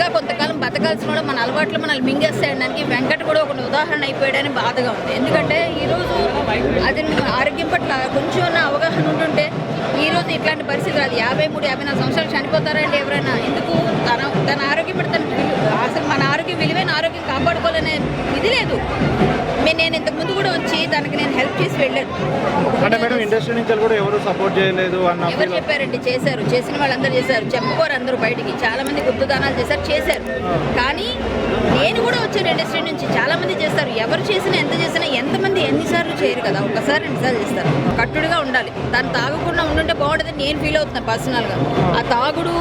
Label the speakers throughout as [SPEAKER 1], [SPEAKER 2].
[SPEAKER 1] ఇంకా కొంతకాలం బతకాల్సిన కూడా మన అలవాట్లు మనల్ని మింగేస్తాయడానికి వెంకట కూడా ఒక ఉదాహరణ అయిపోయాడని బాధగా ఉంది. ఎందుకంటే ఈరోజు అది ఆరోగ్యం పట్ల కొంచెం ఉన్న అవగాహన ఉంటుంటే ఈ రోజు ఇట్లాంటి పరిస్థితి రాదు. యాభై మూడు యాభై నాలుగు సంవత్సరాలు చనిపోతారండి ఎవరైనా. ఎందుకు? తన తన ఆరోగ్యం పట్ల తన అసలు మన ఆరోగ్యం విలువైన ఆరోగ్యం కాపాడుకోవాలనే ఇది లేదు. నేను ఇంతకు ముందు కూడా వచ్చి తనకి నేను హెల్ప్ చేసి వెళ్ళాను.
[SPEAKER 2] అంటే మేడం ఇండస్ట్రీ నుంచి కూడా ఎవరు సపోర్ట్ చేయలేదు అన్న
[SPEAKER 1] ఎవరు చెప్పారండి? చేశారు. చేసిన వాళ్ళందరూ చేశారు. చెప్పుకోరు అందరూ బయటికి. చాలా మంది గుప్త దానాలు చేశారు చేశారు. కానీ నేను కూడా వచ్చాను ఇండస్ట్రీ నుంచి. చాలా మంది చేస్తారు. ఎవరు చేసినా ఎంత చేసినా ఎంతమంది ఎన్నిసార్లు చేయరు. కదా ఒకసారి రెండుసార్లు చేస్తారు కట్టుడుగా ఉండాలి. తను తాగకుండా ఉండుంటే బాగుంటుంది నేను ఫీల్ అవుతున్నాను పర్సనల్గా ఆ. తాగుడు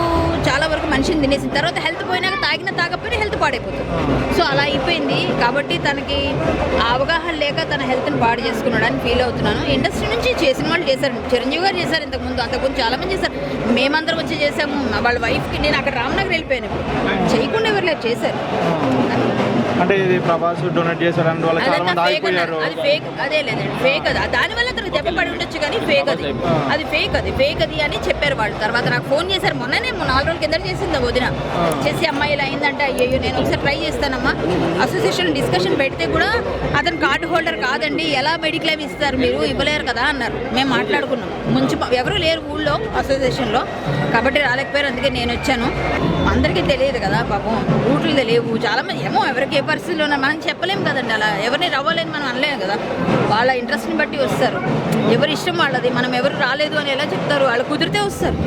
[SPEAKER 1] చాలా వరకు మనిషిని తినేసిన తర్వాత హెల్త్ పోయినాక తాగిన తాగకపోయినా హెల్త్ పాడైపోతుంది. సో అలా అయిపోయింది. కాబట్టి తనకి అవగాహన లేక తన హెల్త్ని పాడు చేసుకున్నాడు అని ఫీల్ అవుతున్నాను. ఇండస్ట్రీ నుంచి చేసిన వాళ్ళు చేశారు. చిరంజీవి గారు చేశారు ఇంతకుముందు. అంతకుముందు చాలా మంది చేశారు. మేమందరం వచ్చి చేసాము వాళ్ళ వైఫ్కి నేను అక్కడ రామ్నగర్ వెళ్ళిపోయాను. ఇప్పుడు. చేయకుండా ఎవరు లేదు చేశారు.
[SPEAKER 2] అంటే ఇది ప్రభాస్ డొనేట్ చేశారని వాళ్ళు చాలా మంది ఆగిపోయారు.
[SPEAKER 1] అది ఫేక్ అదే లేదండి ఫేక్ అది. దానివల్ల అతను దెబ్బ పడి ఉండొచ్చు కానీ ఫేక్ అది. అది ఫేక్ అది. ఫేక్ అది అని చెప్పారు వాళ్ళు. తర్వాత నాకు ఫోన్ చేశారు. మొన్ననే నాలుగు రోజుల కింద చేసింది వదిన? చేసి అమ్మాయి ఇలా అయిందంటే అయ్యో నేను ఒకసారి ట్రై చేస్తానమ్మా. అసోసియేషన్ డిస్కషన్ పెడితే కూడా అతను కార్డు హోల్డర్ కాదండి. ఎలా మెడిక్లైమ్ ఇస్తారు మీరు? ఇవ్వలేరు కదా అన్నారు. మేము మాట్లాడుకున్నాం. ముంచి ఎవరు లేరు ఊళ్ళో అసోసియేషన్లో కాబట్టి రాలేకపోయారు. అందుకే నేను వచ్చాను. అందరికీ తెలియదు కదా పాపం. రూట్లు తెలియవు. చాలామంది ఏమో ఎవరికి ఏ పరిస్థితిలో ఉన్నా మనం చెప్పలేము కదండి అలా. ఎవరిని రవ్వలేని మనం అనలేము కదా. వాళ్ళ ఇంట్రెస్ట్ని బట్టి వస్తారు. ఎవరి ఇష్టం వాళ్ళది మనం ఎవరు రాలేదు అని ఎలా చెప్తారు? వాళ్ళు కుదిరితే వస్తారు.